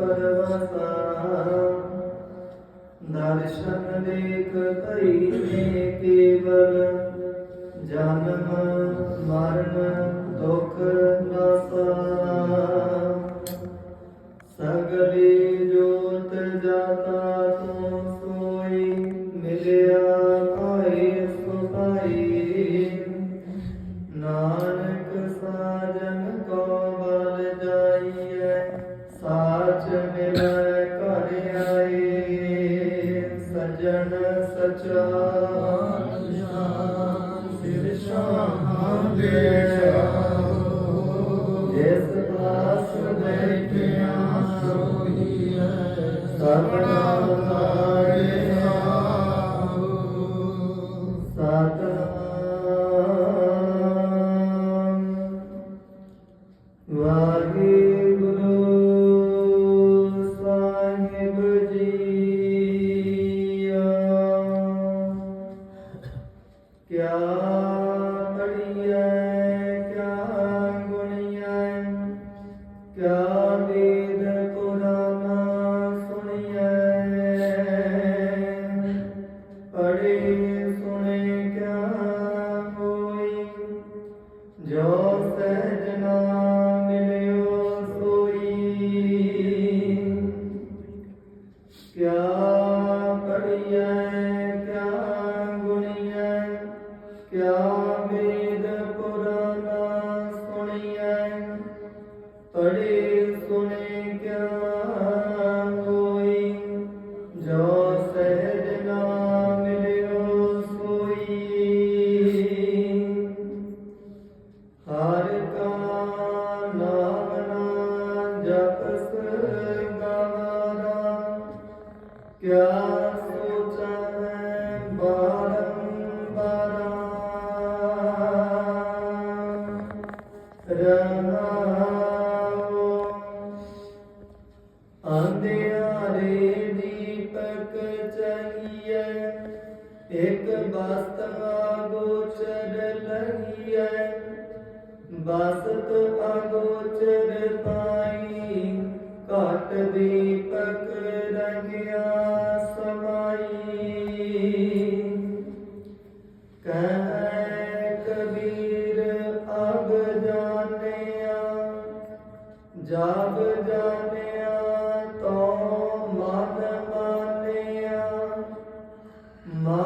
ਪਰਵਸਾ ਦਰਸ਼ਨ ਦੇਖ ਕਈ ਨੇ ਕੇਵਲ ਜਨਮ ਮਰਨ ਦੁਖ ਨਾਸਾ। ਸਗਲੇ ਜੋਤ ਜਾਤਾ ਸਾਚ ਮਿਲੈ ਘਰ ਆਏ ਸਜਣ ਸਚਾ ਸਿਰ ਸ਼ਾਹਾਂ ਦੇ ਜਿਸ ਪਾਸ ਬੈਠਿਆ ਸੋਈਐ ਸਭਨਾ ਲਾੜਿਆ ਸਤਨਾਮ ਕਿਆ ਪੜੀਐ ਕਿਆ ਗੁਣੀਐ ਕਿਆ ਵੇਦ ਕਿਆ ਵੇਦ ਪੁਰਾਨਾ ਸੁਣੀਐ? ਪੜੇ ਸੁਣੇ ਕਿਆ ਹੋਈ? ਜੋ ਸਹਿਜ ਨਾਮ ਮਿਲਿਓ ਸੋਈ। ਹਰ ਕਾ ਨਾਮ ਨਾ ਜਪਸ ਗਵਾਰਾ। ਕਿਆ ਇਕ ਬਸਤਾ ਗੋਚਰ ਲਹੀਐ ਬਸਤ ਅਗੋਚਰ ਪਾਈ ਘਟ ਦੀਪਕ ਰੰਗਿਆ ਸਮਾਈ। ਕਹਿ ਕਬੀਰ, ਅਬ ਜਾਣਿਆ, ਜਬ ਜਾਣਿਆ ਤੋ ਮਨ ਮਾਨਿਆ। ਮਨ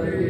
Amen.